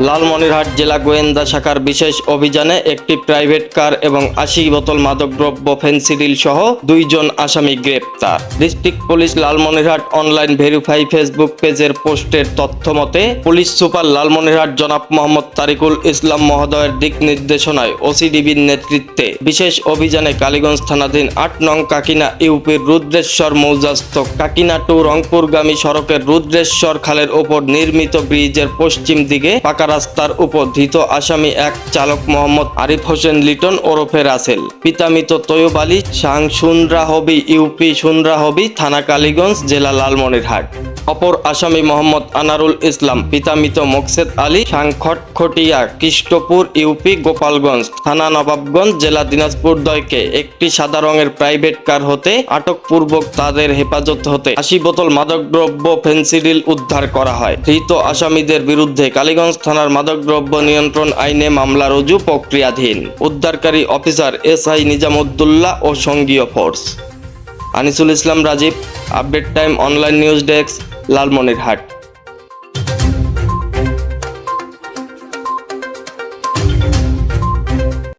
লালমনিরহাট জেলা গোয়েন্দা শাখার বিশেষ অভিযানে একটি প্রাইভেট কার এবং আশি বোতল মাদকদ্রব্য ফেন্সিডিল সহ দুইজন আসামি গ্রেপ্তার। District police Lalmonirhat online verify Facebook পেজের পোস্টের তথ্য মতে, পুলিশ সুপার লালমনিরহাট জনাব মোহাম্মদ তারিকুল ইসলাম মহোদয়ের দিক নির্দেশনায় ওসিডিবির নেতৃত্বে বিশেষ অভিযানে কালীগঞ্জ থানাধীন আট নং কাকিনা ইউপির রুদ্রেশ্বর মৌজাস্থ কাকিনা টু রংপুরগামী সড়কের রুদ্রেশ্বর খালের ওপর নির্মিত ব্রিজের পশ্চিম দিকে পাকা রাস্তার উপর ধৃত আসামি এক চালক মোহাম্মদ আরিফ হোসেন লিটন ওরফে রাসেল। পিতামিত তৈয়ব আলী, সাং সুন্দ্রাহবি, ইউপি সুন্দ্রাহবি, থানা কালীগঞ্জ, জেলা লালমনিরহাট। অপর আসামি মোহাম্মদ আনারুল ইসলাম পিতামিত মোকসেদ আলী সাংখটখটিয়া কৃষ্টপুর, ইউপি, গোপালগঞ্জ থানা, নবাবগঞ্জ জেলা, দিনাজপুর দয়কে। একটি সাদা রঙের প্রাইভেট কার হতে আটকপূর্বক তাদের হেফাজত হতে আশি বোতল মাদকদ্রব্য ফেন্সিডিল উদ্ধার করা হয়। ধৃত আসামিদের বিরুদ্ধে কালীগঞ্জ থানার মাদকদ্রব্য নিয়ন্ত্রণ আইনে মামলা রুজু প্রক্রিয়াধীন। উদ্ধারকারী অফিসার এস আই নিজামুদ্দুল্লাহ ও সঙ্গীয় force. Anisul Islam Rajib. Update time online news desk Lalmonirhat.